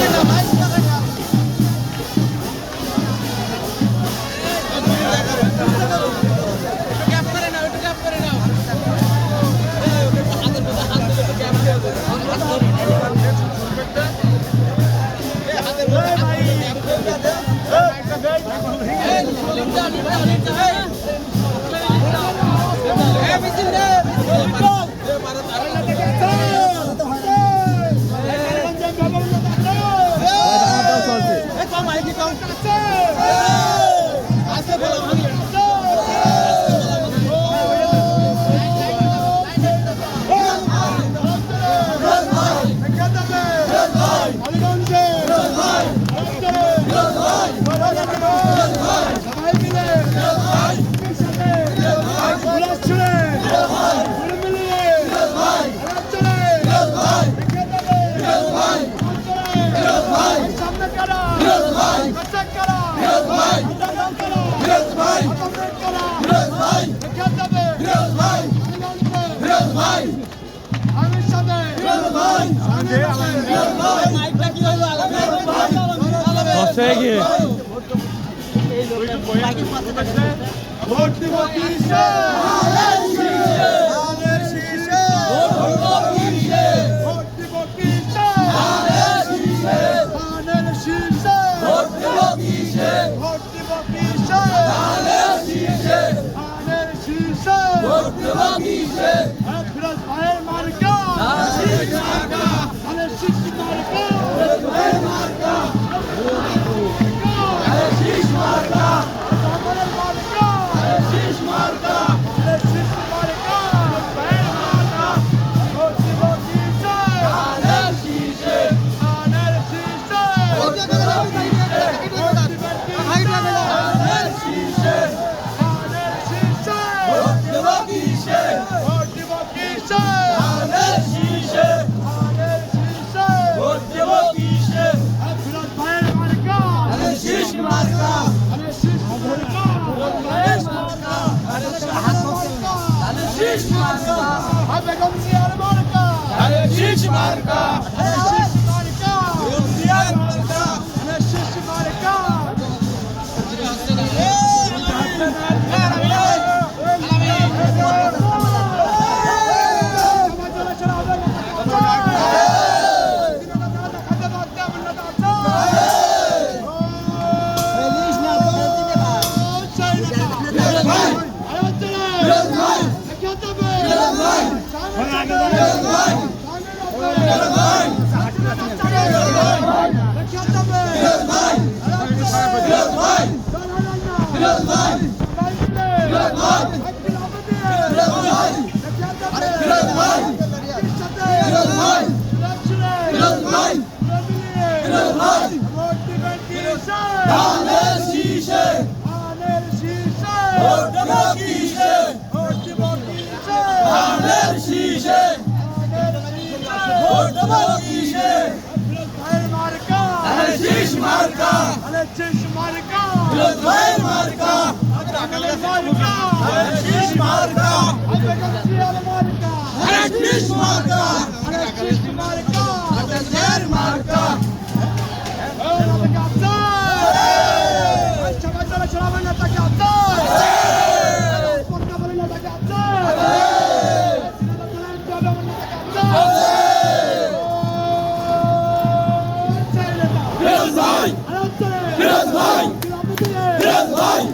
Bringing the light. দাও ভর্তি ভর্তি What the fuck is it? শীষ মার্কা হবে গমসিয়ার মার্কা হবে শীষ মার্কা হবে শীষ মার্কা গমসিয়ার মার্কা হবে শীষ মার্কা Oh! Done! কিসে ভোট দেব কিসে মার্কা আলেচিস মার্কা আলেচিস মার্কা বিরোধ ভাই মার্কা আলেচিস মার্কা আলেচিস মার্কা আলেচিস মার্কা Biraz vay! Biraz vay! Biraz vay!